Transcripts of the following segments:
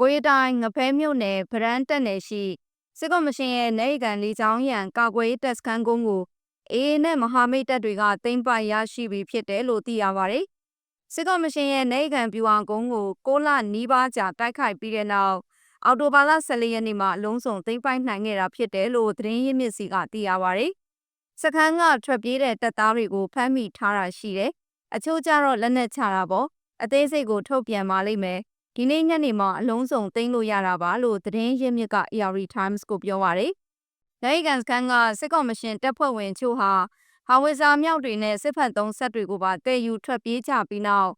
ကွေးတိုင်းငဖဲမြို့နယ်ဗရန်တက်နယ်ရှိစစ်ကော်မရှင်ရဲ့နေကန်လီချောင်းရန်ကာကွယ်ရေးတပ်စခန်းကုန်းကိုအေအေနဲ့မဟာမိတ်တပ်တွေကသိမ်းပိုက်ရရှိပြီဖြစ်တယ်လို့သိရပါတယ်။စစ်ကော်မရှင်ရဲ့နေကန်ပြူအောင်ကုန်းကို6လနီးပါးကြာတိုက်ခိုက်ပြီးတဲ့နောက်အော်တိုဘာလ14ရက်နေ့မှာအလုံးစုံသိမ်းပိုက်နိုင်ခဲ့တာဖြစ်တယ်လို့သတင်းရင်းမြစ်စီကသိရပါတယ်။စခန်းကထွက်ပြေးတဲ့တပ်သားတွေကိုဖမ်းမိထားတာရှိတယ်။အချို့ကျတော့လက်နက်ချတာပေါ့အသေးစိတ်ကိုထုတ်ပြန်ပါလိမ့်မယ်။ ဒီနေ့ညနေမှာအလုံးစုံသိမ်းလို့ရတာပါလို့သတင်းရင်းမြစ်က AR Times ကိုပြောပါရယ်။နိုင်ကန်စကန်ကစစ်ကော်မရှင်တပ်ဖွဲ့ဝင်ချို့ဟာဟာဝစ်ဇာမြောက်တွေနဲ့စစ်ဖက်သုံးဆက်တွေကိုပါတည်ယူထွက်ပြေးကြပြီးနောက်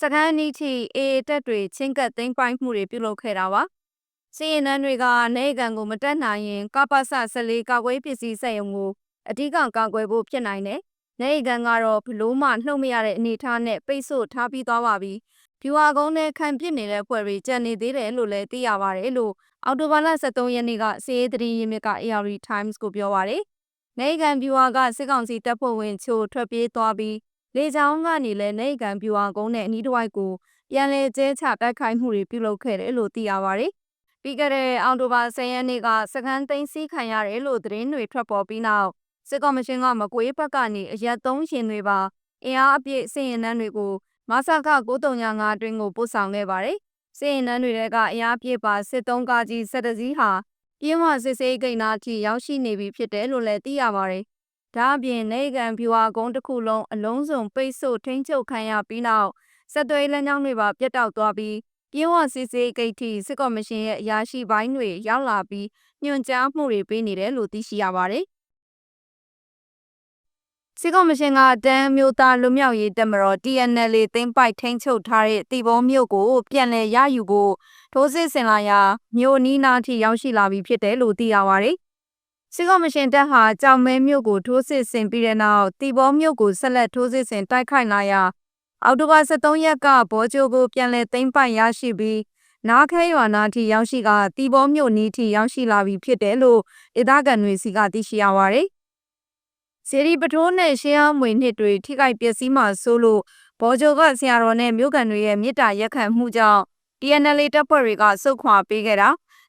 စကန်နီချီအေတပ်တွေချင်းကပ်သိမ်းပိုက်မှုတွေပြုလုပ်ခဲ့တာပါ။စီရင်နှန်းတွေကနေကန်ကိုမတက်နိုင်ရင်ကပ္ပစ14ကာကွယ်ပစ္စည်းစက်ရုံကိုအဓိကကာကွယ်ဖို့ဖြစ်နိုင်တယ်။နေကန်ကတော့ဘလို့မှနှုတ်မရတဲ့အနေအထားနဲ့ပိတ်ဆို့ထားပြီးသွားပါပြီ။ ဖြူဟာကုန်းနဲ့ခံပစ်နေတဲ့ဖွဲ့တွေကြံနေသေးတယ်လို့လည်းသိရပါတယ်လို့အော်တိုဘာလ23ရက်နေ့ကစီးရေးသတင်းရင်းမြစ်က AR Times ကိုပြောပါတယ်။နေကန်ဖြူဟာကစစ်ကောင်စီတပ်ဖွဲ့ဝင်ချို့ထွက်ပြေးသွားပြီးလေကြောင်းကနေလည်းနေကန်ဖြူဟာကုန်းနဲ့အနီးတစ်ဝိုက်ကိုပြန်လည်ကျဲချတိုက်ခိုက်မှုတွေပြုလုပ်ခဲ့တယ်လို့သိရပါတယ်။ပြီးခဲ့တဲ့အော်တိုဘာ10ရက်နေ့ကစကန်သိန်းစီးခံရတယ်လို့သတင်းတွေထွက်ပေါ်ပြီးနောက်စစ်ကော်မရှင်ကမကွေးဘက်ကနေအရက်သုံးရှင်တွေပါအင်အားအပြည့်စည်ရင်နှန်းတွေကို မဆာခ935အတွင်းကိုပို့ဆောင်ခဲ့ပါတယ်။စည်ရင်နှန်းတွေကအင်အားပြည့်ပါစစ်သုံးကားကြီးစက်တစည်းဟာပြင်းဝစစ်စေးဂိတ်နာထိရောက်ရှိနေပြီဖြစ်တယ်လို့လည်းသိရပါတယ်။ဒါအပြင်နေကန်ဖြူဟာကုန်းတစ်ခုလုံးအလုံးစုံပိတ်ဆို့ထိန်းချုပ်ခံရပြီးနောက်စက်သွေးလမ်းကြောင်းတွေပါပြတ်တောက်သွားပြီးပြင်းဝစစ်စေးဂိတ်ထိစစ်ကော်မရှင်ရဲ့အရာရှိပိုင်းတွေရောက်လာပြီးညွှန်ကြားမှုတွေပေးနေတယ်လို့သိရှိရပါတယ်။ စစ်ကော်မရှင်ကတန်းမျိုးသားလူမျိုးရေးတက်မတော် TNL သိမ်းပိုက်ထိန်းချုပ်ထားတဲ့တီဘောမြို့ကိုပြန်လည်ရယူဖို့ထိုးစစ်ဆင်လာရာမြို့နီးနားထိရောက်ရှိလာပြီဖြစ်တယ်လို့သိရပါတယ်။စစ်ကော်မရှင်တပ်ဟာကြောင်မဲမြို့ကိုထိုးစစ်ဆင်ပြီးတဲ့နောက်တီဘောမြို့ကိုဆက်လက်ထိုးစစ်ဆင်တိုက်ခိုက်လာရာအောက်တိုဘာ23ရက်ကဘောကျိုကိုပြန်လည်သိမ်းပိုက်ရရှိပြီးနားခဲရွာနာထိရောက်ရှိကတီဘောမြို့နီးထိရောက်ရှိလာပြီဖြစ်တယ်လို့ဒေသခံတွေစီကသိရှိရပါတယ်။ စီရီပထိုးနဲ့ရှင်းအောင်မွေနှစ်တွေထိခိုက်ပျက်စီးမှဆိုလို့ဘော်ဂျိုကဆရာတော်နဲ့မြို့ကန်တွေရဲ့မြစ်တာရက်ခံမှုကြောင့် TNL တပ်ဖွဲ့တွေကစုခွာပေးခဲ့တာ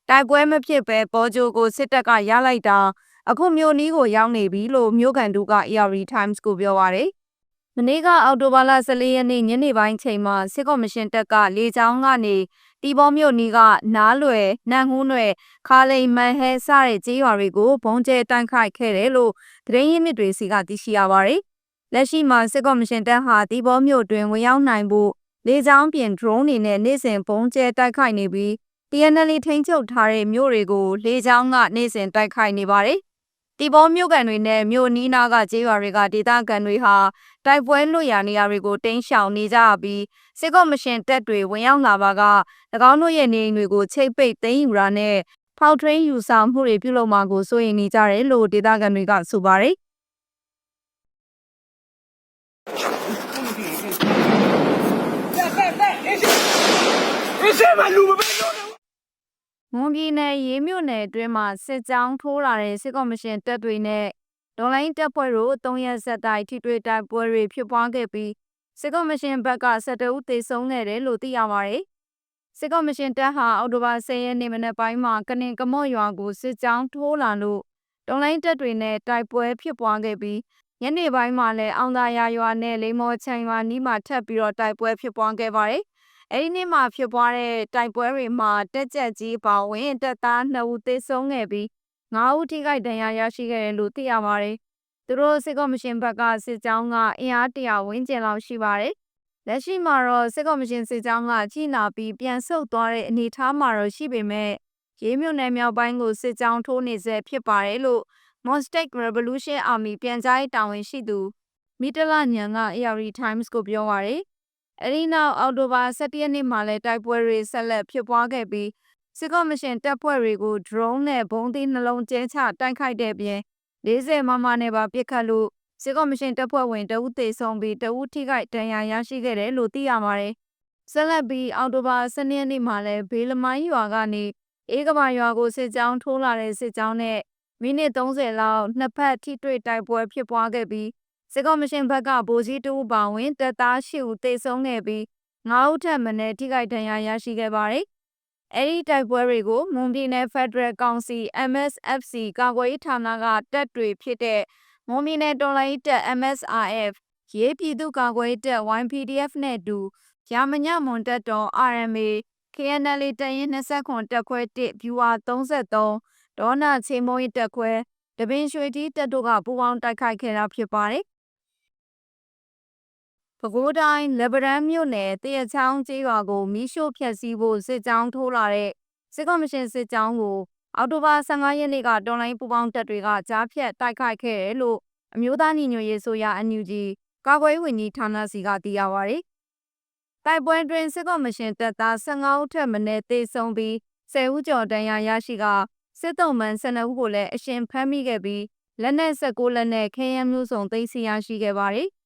တိုက်ပွဲမဖြစ်ပဲဘော်ဂျိုကိုစစ်တပ်ကရလိုက်တာအခုမြို့နီးကိုရောက်နေပြီလို့မြို့ကန်တို့က AR Times ကိုပြောပါရယ်မနေ့ကအောက်တိုဘာလ14ရက်နေ့ညနေပိုင်းချိန်မှာစစ်ကော်မရှင်တပ်ကလေကြောင်းကနေ တီဘောမြို့နီးကနားလွယ်နန်ဟူးနယ်ခါလိန်မန်ဟဲစတဲ့ကြေးရွာတွေကိုဘုံကျဲတန့်ခိုက်ခဲ့တယ်လို့သတင်းရင်းမြစ်တွေစီကသိရှိရပါတယ်။လက်ရှိမှာစစ်ကော်မရှင်တပ်ဟာတီဘောမြို့တွင်ဝင်ရောက်နိုင်ဖို့လေကြောင်းပြင် drone တွေနဲ့နေ့စဉ်ဘုံကျဲတိုက်ခိုက်နေပြီး TNL ထိန်းချုပ်ထားတဲ့မြို့တွေကိုလေကြောင်းကနေ့စဉ်တိုက်ခိုက်နေပါတယ်။ တီဘောမြို့ကန်တွေနဲ့မြို့နီးနားကကျေးရွာတွေကဒေသခံတွေဟာတိုက်ပွဲလွတ်ရာနေရာတွေကိုတင်းရှောင်နေကြပြီးစစ်ကော်မရှင်တပ်တွေဝင်ရောက်လာပါက၎င်းတို့ရဲ့နေအိမ်တွေကိုချိတ်ပိတ်သိမ်းယူတာနဲ့ဖောက်ထွင်းယူဆောင်မှုတွေပြုလုပ်မှာကိုစိုးရိမ်နေကြတယ်လို့ဒေသခံတွေကဆိုပါတယ်။အစ်မလူမပဲလို့ မွန်ပြည်နယ်ရေးမြို့နယ်အတွင်းမှာစစ်ကြောင်းထိုးလာတဲ့စစ်ကော်မရှင်တပ်တွေနဲ့ဒေါ်လိုင်းတပ်ဖွဲ့တို့၃ရက်ဆက်တိုက်ထိတွေ့တိုက်ပွဲတွေဖြစ်ပွားခဲ့ပြီးစစ်ကော်မရှင်ဘက်က12ဦးသေဆုံးခဲ့တယ်လို့သိရပါတယ်။စစ်ကော်မရှင်တပ်ဟာအောက်တိုဘာ10ရက်နေ့မနက်ပိုင်းမှာကနင်ကမော့ရွာကိုစစ်ကြောင်းထိုးလာလို့ဒေါ်လိုင်းတပ်တွေနဲ့တိုက်ပွဲဖြစ်ပွားခဲ့ပြီးညနေပိုင်းမှာလည်းအောင်သာယာရွာနဲ့လိမ္မော်ချန်ရွာနီးမှာထပ်ပြီးတော့တိုက်ပွဲဖြစ်ပွားခဲ့ပါတယ်။ အဲဒီနေ့မှာဖြစ်ပွားတဲ့တိုက်ပွဲတွေမှာတက်ကြက်ကြီးပါဝင်တပ်သား2ဦးသေဆုံးခဲ့ပြီး9ဦးထိခိုက်ဒဏ်ရာရရှိခဲ့တယ်လို့သိရပါတယ်။သူတို့စစ်ကော်မရှင်ဘက်ကစစ်ကြောင်းကအင်အားတရာဝန်းကျင်လောက်ရှိပါတယ်။လက်ရှိမှာတော့စစ်ကော်မရှင်စစ်ကြောင်းကကြီးနာပြီးပြန်ဆုတ်သွားတဲ့အနေအထားမှာတော့ရှိပေမဲ့ရေးမြို့နယ်မြောက်ပိုင်းကိုစစ်ကြောင်းထိုးနေဆဲဖြစ်ပါတယ်လို့ Mostek Revolution Army ပြန်ကြားရေးတာဝန်ရှိသူမီတလညံက AR Times ကိုပြောပါရယ် အဲဒီနောက်အောက်တိုဘာ17ရက်နေ့မှာလည်းတိုက်ပွဲတွေဆက်လက်ဖြစ်ပွားခဲ့ပြီးစစ်ကော်မရှင်တပ်ဖွဲ့တွေကို drone နဲ့ဘုံးသီးနှလုံးကျဲချတိုက်ခိုက်တဲ့ပြင်40မမနဲ့ပါပစ်ခတ်လို့စစ်ကော်မရှင်တပ်ဖွဲ့ဝင်တအုပ်သေဆုံးပြီးတအုပ်ထိခိုက်ဒဏ်ရာရရှိခဲ့တယ်လို့သိရပါတယ်။ဆက်လက်ပြီးအောက်တိုဘာ12ရက်နေ့မှာလည်းဘေးလမိုင်းရွာကနေအေးကဘာရွာကိုစစ်ကြောင်းထိုးလာတဲ့စစ်ကြောင်းနဲ့မိနစ်30လောက်နှစ်ဖက်ထိတွေ့တိုက်ပွဲဖြစ်ပွားခဲ့ပြီး စစ်ကော်မရှင်ဘက်ကဗိုလ်ကြီးတူပါဝင်တပ်သား၈ဦးသေဆုံးခဲ့ပြီး9ဦးထပ်မံထိခိုက်ဒဏ်ရာရရှိခဲ့ပါတယ်အဲ့ဒီတိုက်ပွဲတွေကိုမွန်ပြည်နယ်ဖက်ဒရယ်ကောင်စီ MSFC ကာကွယ်ရေးဌာနကတပ်တွေဖြစ်တဲ့မွန်ပြည်နယ်တော်လှန်ရေးတပ် MSRF ရေးပြည်သူ့ကာကွယ်ရေးတပ် YPDF နဲ့အတူရာမညမွန်တပ်တော် RMA KNL တပ်ရင်း29တပ်ခွဲ1ဗျူဟာ33ဒေါနာချေမုံရေးတပ်ခွဲတပင်ရွှေတီတပ်တို့ကပူးပေါင်းတိုက်ခိုက်ခဲ့တာဖြစ်ပါတယ်။ ပဲခူးတိုင်းလက်ဗရန်မြို့နယ်တရချောင်းကျေးရွာကိုမီးရှို့ဖျက်ဆီးဖို့စစ်ကြောင်းထိုးလာတဲ့စစ်ကော်မရှင်စစ်ကြောင်းကိုအောက်တိုဘာ15ရက်နေ့ကတော်လိုင်းပူပေါင်းတပ်တွေကကြားဖြတ်တိုက်ခိုက်ခဲ့တယ်လို့အမျိုးသားညီညွတ်ရေးဆိုရအန်ယူဂျီကာကွယ်ရေးဝန်ကြီးဌာနစီကသိရပါဗျ။တိုက်ပွဲတွင်စစ်ကော်မရှင်တပ်သား15ဦးထက်မနည်းသေဆုံးပြီး10ဦးကျော်ဒဏ်ရာရရှိကစစ်တုံးမှန်12ဦးကိုလည်းအရှင်ဖမ်းမိခဲ့ပြီးလက်နက်16လက်နဲ့ခဲယမ်းမျိုးစုံသိမ်းဆည်းရရှိခဲ့ပါတယ်။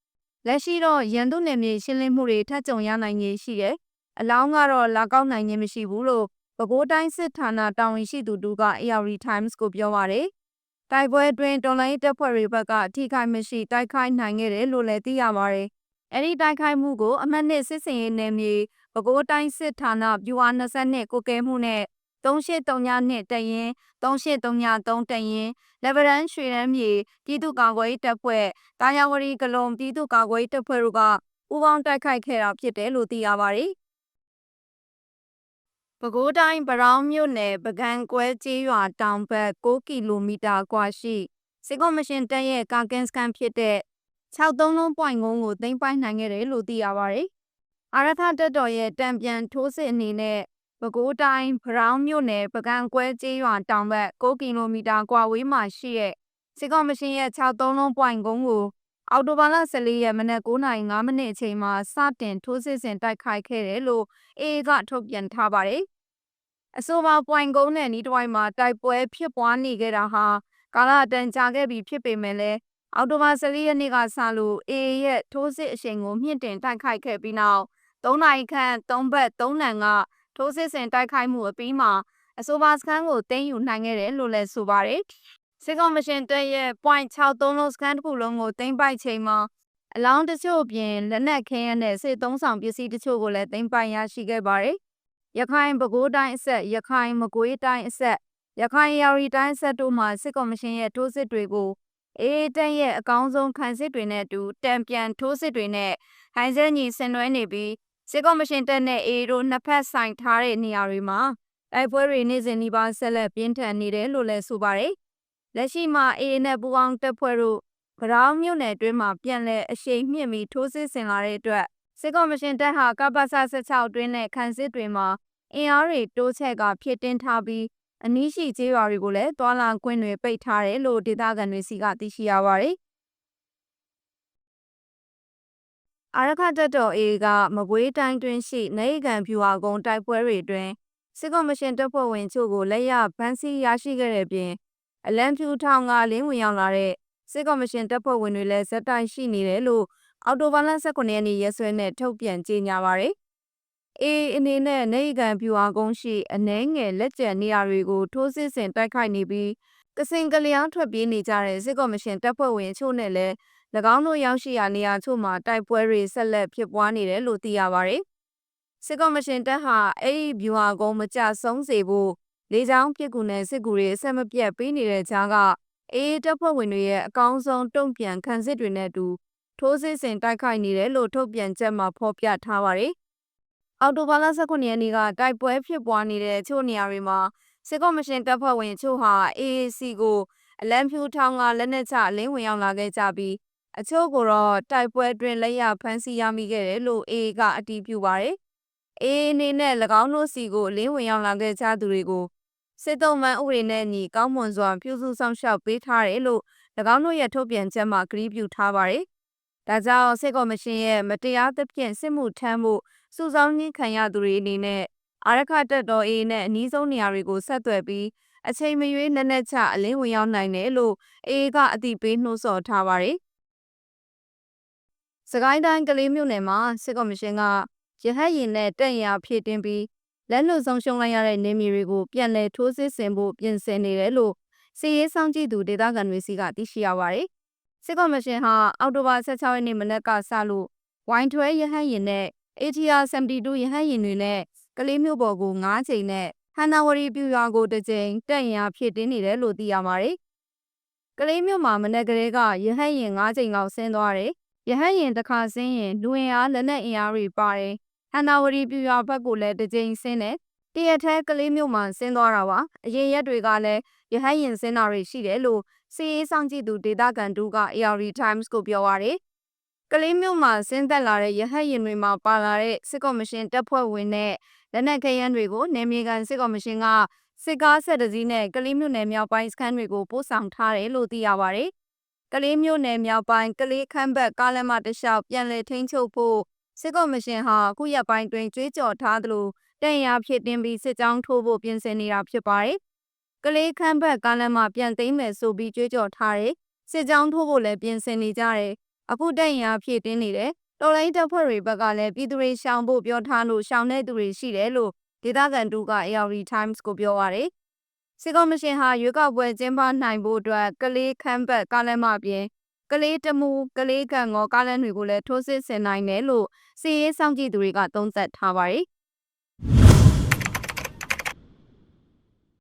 လက်ရှိတော့ရန်သူနယ်မြေရှင်းလင်းမှုတွေထပ်ကြုံရနိုင်ခြင်းရှိတယ်။အလောင်းကတော့လာကောက်နိုင်ခြင်းမရှိဘူးလို့ပဲခူးတိုင်းစစ်ဌာနတာဝန်ရှိသူတို့က AR Times ကိုပြောပါတယ်။တိုက်ပွဲအတွင်းတော်လိုင်းတပ်ဖွဲ့တွေဘက်ကထိခိုက်မရှိတိုက်ခိုက်နိုင်ခဲ့တယ်လို့လည်းသိရပါတယ်။အဲဒီတိုက်ခိုက်မှုကိုအမှတ်နှစ်စစ်စင်ရေးနယ်မြေပဲခူးတိုင်းစစ်ဌာနဗျူဟာ22ကိုကဲမှုနဲ့ 3832တရင်3833တရင်လက်ဗရန်ရွှေရမ်းမြေပြည်သူ့ကာကွယ်ရေးတပ်ဖွဲ့တာယာဝတီကလုံပြည်သူ့ကာကွယ်ရေးတပ်ဖွဲ့တို့ကပူးပေါင်းတိုက်ခိုက်ခဲ့တာဖြစ်တယ်လို့သိရပါတယ်။ပဲခူးတိုင်းဗရောင်းမြို့နယ်ပကံကွဲကျေးရွာတောင်ဘက်6ကီလိုမီတာကွာရှိစစ်ကော်မရှင်တပ်ရဲ့ကာကင်စကန်ဖြစ်တဲ့63လုံးပွိုင်ကုန်းကိုသိမ်းပိုက်နိုင်ခဲ့တယ်လို့သိရပါတယ်။အာရခတပ်တော်ရဲ့တံပြန်ထိုးစစ်အနေနဲ့ ပဲခူးတိုင်းဗရောင်းမြို့နယ်ပကံကွဲကျေးရွာတောင်ဘက်6ကီလိုမီတာကွာဝေးမှာရှိတဲ့စစ်ကော်မရှင်ရဲ့63လုံးပွိုင်ကုန်းကိုအော်တိုဘာလ14ရက်မနက်9:05မိနစ်အချိန်မှာစတင်ထိုးစစ်ဆင်တိုက်ခိုက်ခဲ့တယ်လို့အေအေကထုတ်ပြန်ထားပါတယ်။အဆိုပါပွိုင်ကုန်းနဲ့နီးတစ်ဝိုက်မှာတိုက်ပွဲဖြစ်ပွားနေခဲ့တာဟာကာလအတန်ကြာခဲ့ပြီဖြစ်ပေမဲ့လည်းအော်တိုဘာ14ရက်နေ့ကစလို့အေအေရဲ့ထိုးစစ်အရှိန်ကိုမြင့်တင်တိုက်ခိုက်ခဲ့ပြီးနောက်3နိုင်ခန့်3ဘက်3နံက ထိုးစစ်ဆင်တိုက်ခိုက်မှုအပြီးမှာအဆိုပါစခန်းကိုတင်းယူနိုင်ခဲ့တယ်လို့လည်းဆိုပါတယ်။စစ်ကောင်မရှင်တပ်ရဲ့ .63 လုံးစခန်းတစ်ခုလုံးကိုတင်းပိုက်ချိန်မှာအလောင်းတချို့ပြင်လက်နက်ခဲယမ်းနဲ့စစ်သုံးဆောင်ပစ္စည်းတချို့ကိုလည်းတင်းပိုက်ရရှိခဲ့ပါတယ်။ရခိုင်ပဲခူးတိုင်းအဆက်ရခိုင်မကွေးတိုင်းအဆက်ရခိုင်ယာရီတိုင်းဆက်တို့မှစစ်ကော်မရှင်ရဲ့ထိုးစစ်တွေကိုအေးတန်းရဲ့အကောင်းဆုံးခံစစ်တွေနဲ့အတူတံပြန်ထိုးစစ်တွေနဲ့ဟိုင်းစဲညီဆင်နွှဲနေပြီး စစ်ကော်မရှင်တပ်နဲ့အေတို့နှစ်ဖက်ဆိုင်ထားတဲ့နေရာတွေမှာတိုက်ပွဲတွေနေ့စဉ်နှီးပါးဆက်လက်ပြင်းထန်နေတယ်လို့လည်းဆိုပါတယ်။လက်ရှိမှာအေနဲ့ပူအောင်တပ်ဖွဲ့တို့ဗရောင်းမြို့နယ်အတွင်းမှာပြန်လည်အရှိန်မြင့်ပြီးထိုးစစ်ဆင်လာတဲ့အတွက်စစ်ကော်မရှင်တပ်ဟာကပ္ပစ16အတွင်းနဲ့ခန်းစစ်တွေမှာအင်အားတွေတိုးချဲ့ကဖြစ်တင်ထားပြီးအနီးရှိကျေးရွာတွေကိုလည်းတွာလာခွင့်တွေပိတ်ထားတယ်လို့ဒေသခံတွေစီကသိရှိရပါတယ်။ အာရခတက်တော်အေကမကွေးတိုင်းတွင်ရှိနေကံဖြူဟာကုန်းတိုက်ပွဲတွေတွင်စစ်ကော်မရှင်တပ်ဖွဲ့ဝင်ချို့ကိုလက်ရဖမ်းဆီးရရှိခဲ့တဲ့ပြင်အလံဖြူထောင်ကလင်းဝင်ရောက်လာတဲ့စစ်ကော်မရှင်တပ်ဖွဲ့ဝင်တွေလည်းဇက်တိုင်ရှိနေတယ်လို့အော်တိုဘာလ18ရက်နေ့ရက်စွဲနဲ့ထုတ်ပြန်ကြေညာပါရယ်အေအနေနဲ့နေကံဖြူဟာကုန်းရှိအနှဲငယ်လက်ကျန်နေရာတွေကိုထိုးစစ်ဆင်တိုက်ခိုက်နေပြီးကစင်ကလျောင်းထွက်ပြေးနေကြတဲ့စစ်ကော်မရှင်တပ်ဖွဲ့ဝင်ချို့နဲ့လည်း၎ င်းတို့ရောက်ရှိရာနေရာချို့မှာတိုက်ပွဲတွေဆက်လက်ဖြစ်ပွားနေတယ်လို့သိရပါတယ်။စစ်ကော်မရှင်တပ်ဟာအဲ့ဒီဗျူဟာကုန်းမကြဆုံးစေဖို့လေကြောင်းပြစ်ကူနဲ့စစ်ကူတွေအဆက်မပြတ်ပေးနေတဲ့ကြားကအေးတပ်ဖွဲ့ဝင်တွေရဲ့အကောင်းဆုံးတုံ့ပြန်ခံစစ်တွေနဲ့အတူထိုးစစ်ဆင်တိုက်ခိုက်နေတယ်လို့ထုတ်ပြန်ချက်မှာဖော်ပြထားပါတယ်။အော်တိုဘာလ19ရက်နေ့ကတိုက်ပွဲဖြစ်ပွားနေတဲ့ချို့နေရာတွေမှာစစ်ကော်မရှင်တပ်ဖွဲ့ဝင်ချို့ဟာ AAC ကိုအလံဖြူထောင်ကလက်နက်ချအလင်းဝင်ရောက်လာခဲ့ကြပြီး အချို့ကိုတော့တိုက်ပွဲတွင်လက်ရဖမ်းဆီးရမိခဲ့တယ်လို့ AA ကအတည်ပြုပါတယ်။ AA အနေနဲ့၎င်းတို့စီကိုအလင်းဝင်ရောက်လာခဲ့ကြသူတွေကိုစစ်တုံးမှန်ဥပဒေနဲ့ညီကောင်းမွန်စွာပြုစုဆောင်ရှောက်ပေးထားတယ်လို့၎င်းတို့ရဲ့ထုတ်ပြန်ချက်မှာကြေညာထားပါတယ်။ဒါကြောင့်စစ်ကော်မရှင်ရဲ့မတရားသဖြင့်စစ်မှုထမ်းမှုစုဆောင်းခြင်းခံရသူတွေအနေနဲ့အာရခတက်တော် AA နဲ့အနည်းဆုံးနေရာတွေကိုဆက်သွယ်ပြီးအချိန်မရွေးနက်နက်ချအလင်းဝင်ရောက်နိုင်တယ်လို့ AA ကအသိပေးနှိုးဆော်ထားပါတယ်။ စကိုင်းတိုင်းကလေးမြို့နယ်မှာစစ်ကော်မရှင်ကရဟတ်ရင်နဲ့တက်ရဖြည့်တင်းပြီးလက်လွတ်ဆုံးရှုံးလိုက်ရတဲ့နေမြေတွေကိုပြန်လည်ထိုးစစ်ဆင်ဖို့ပြင်ဆင်နေတယ်လို့စီရေးဆောင်ကြည့်သူဒေသခံတွေစီကသိရှိရပါတယ်။စစ်ကော်မရှင်ဟာအောက်တိုဘာ16ရက်နေ့မနက်ကစလို့ဝိုင်းထွဲရဟတ်ရင်နဲ့ ATR 72ရဟတ်ရင်တွေနဲ့ကလေးမျိုးပေါ်ကို9ချိန်နဲ့ဟန်နာဝရီပြူရွာကိုတစ်ချိန်တက်ရင်အားဖြစ်တင်းနေတယ်လို့သိရပါတယ်။ကလေးမျိုးမှာမနေ့ကလေးကရဟတ်ရင်9ချိန်လောက်ဆင်းသွားတယ်။ ရဟတ်ရင်တစ်ခါဆင်းရင်လူဝင်အားလက်နက်အင်အားတွေပါတယ်။ဟန်နာဝရီပြူရွာဘက်ကိုလည်းတစ်ချိန်ဆင်းတယ်။တရက်ထဲကလေးမျိုးမှာဆင်းသွားတာပါ။အရင်ရက်တွေကလည်းရဟတ်ရင်ဆင်းတာတွေရှိတယ်လို့စီရေးဆောင်ကြည့်သူဒေတာကန်တူက ARD Times ကိုပြောပါတယ်။ကလေးမျိုးမှာဆင်းသက်လာတဲ့ရဟတ်ရင်တွေမှာပါလာတဲ့စစ်ကော်မရှင်တပ်ဖွဲ့ဝင်နဲ့လက်နက်ခဲယမ်းတွေကိုနေမြေကန်စစ်ကော်မရှင်ကစစ်ကားဆက်တစည်းနဲ့ကလေးမျိုးနယ်မြောက်ပိုင်းစခန်းတွေကိုပို့ဆောင်ထားတယ်လို့သိရပါတယ်။ ကလေးမျိုးနယ်မြောက်ပိုင်းကလေးခမ်းဘက်ကားလမ်းမတစ်လျှောက်ပြန်လည်ထိန်းချုပ်ဖို့စစ်ကော်မရှင်ဟာအခုရက်ပိုင်းတွင်ကြွေးကြော်ထားသလိုတန်ရာဖြစ်တင်ပြီးစစ်ကြောင်းထိုးဖို့ပြင်ဆင်နေတာဖြစ်ပါတယ်။ကလေးခမ်းဘက်ကားလမ်းမပြန်သိမ်းမယ်ဆိုပြီးကြွေးကြော်ထားတယ်။စစ်ကြောင်းထိုးဖို့လည်းပြင်ဆင်နေကြတယ်။အခုတန်ရာဖြစ်တင်းနေတယ်။တော်လိုင်းတပ်ဖွဲ့တွေဘက်ကလည်းပြည်သူတွေရှောင်ဖို့ပြောထားလို့ရှောင်တဲ့သူတွေရှိတယ်လို့ဒေသခံတူက ARD Times ကိုပြောပါရယ် စစ်ကော်မရှင်ဟာရွေးကောက်ပွဲကျင်းပနိုင်ဖို့အတွက်ကလေးခမ်းဘက်ကားလမ်းမပြင်ကလေးတမူကလေးကံငေါကားလမ်းတွေကိုလည်းထိုးစစ်ဆင်နိုင်တယ်လို့စီရေးဆောင်ကြည့်သူတွေကသုံးသပ်ထားပါရယ်